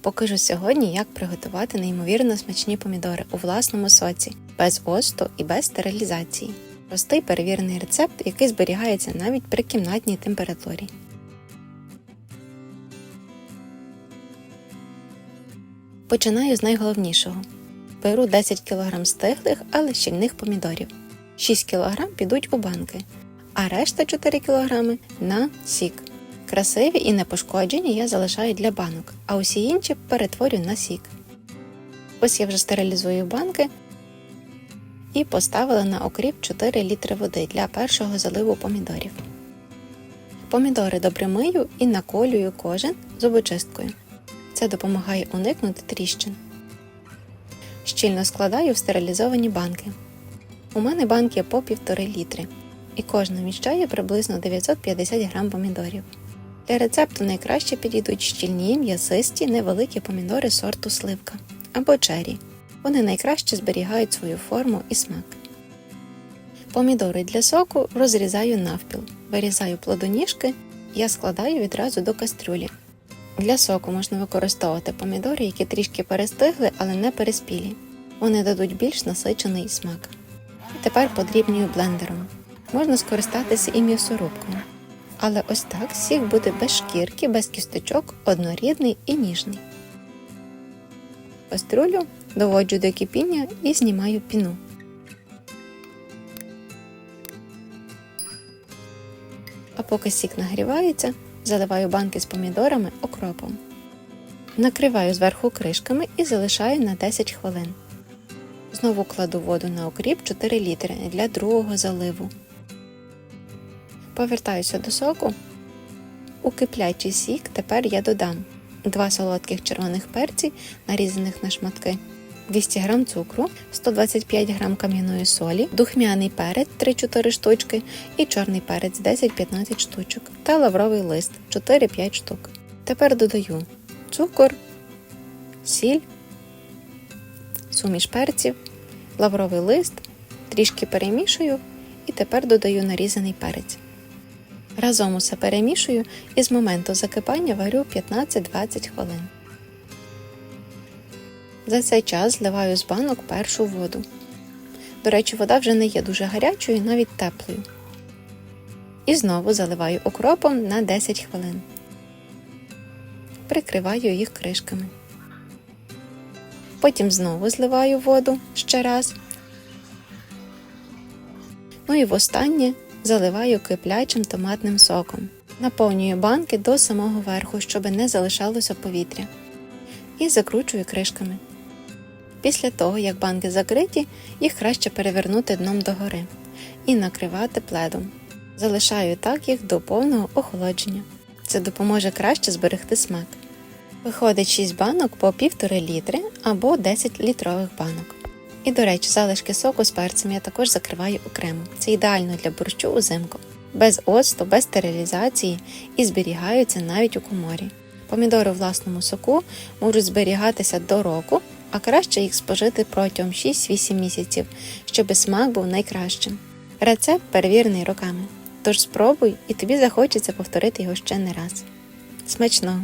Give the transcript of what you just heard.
Покажу сьогодні, як приготувати неймовірно смачні помідори у власному соці, без осту і без стерилізації. Простий перевірений рецепт, який зберігається навіть при кімнатній температурі. Починаю з найголовнішого. Беру 10 кг стиглих, але щільних помідорів. 6 кг підуть у банки, а решта 4 кг на сік. Красиві і непошкоджені я залишаю для банок, а усі інші перетворю на сік. Ось я вже стерилізую банки і поставила на окріп 4 літри води для першого заливу помідорів. Помідори добре мию і наколюю кожен зубочисткою. Це допомагає уникнути тріщин. Щільно складаю в стерилізовані банки. У мене банки по 1,5 літри, і кожна вміщає приблизно 950 г помідорів. Для рецепту найкраще підійдуть щільні, м'ясисті, невеликі помідори сорту сливка або чері. Вони найкраще зберігають свою форму і смак. Помідори для соку розрізаю навпіл, вирізаю плодоніжки, я складаю відразу до кастрюлі. Для соку можна використовувати помідори, які трішки перестигли, але не переспілі. Вони дадуть більш насичений смак. Тепер подрібнюю блендером. Можна скористатися і м'ясорубкою. Але ось так сік буде без шкірки, без кісточок, однорідний і ніжний. Каструлю доводжу до кипіння і знімаю піну. А поки сік нагрівається, заливаю банки з помідорами окропом. Накриваю зверху кришками і залишаю на 10 хвилин. Знову кладу воду на окріп 4 літри для другого заливу. Повертаюся до соку. У киплячий сік тепер я додам 2 солодких червоних перці, нарізаних на шматки, 200 г цукру, 125 г кам'яної солі, духмяний перець 3-4 штучки і чорний перець 10-15 штучок та лавровий лист 4-5 штук. Тепер додаю цукор, сіль, суміш перців, лавровий лист, трішки перемішую і тепер додаю нарізаний перець. Разом усе перемішую і з моменту закипання варю 15-20 хвилин. За цей час зливаю з банок першу воду. До речі, вода вже не є дуже гарячою, навіть теплою. І знову заливаю окропом на 10 хвилин. Прикриваю їх кришками. Потім знову зливаю воду ще раз. Ну і востаннє заливаю киплячим томатним соком. Наповнюю банки до самого верху, щоб не залишалося повітря. І закручую кришками. Після того, як банки закриті, їх краще перевернути дном догори і накривати пледом. Залишаю так їх до повного охолодження. Це допоможе краще зберегти смак. Виходить 6 банок по 1,5 літри або 10 літрових банок. І, до речі, залишки соку з перцем я також закриваю окремо. Це ідеально для борщу узимку. Без оцту, без стерилізації і зберігаються навіть у коморі. Помідори у власному соку можуть зберігатися до року, а краще їх спожити протягом 6-8 місяців, щоб смак був найкращим. Рецепт перевірений роками. Тож спробуй і тобі захочеться повторити його ще не раз. Смачного!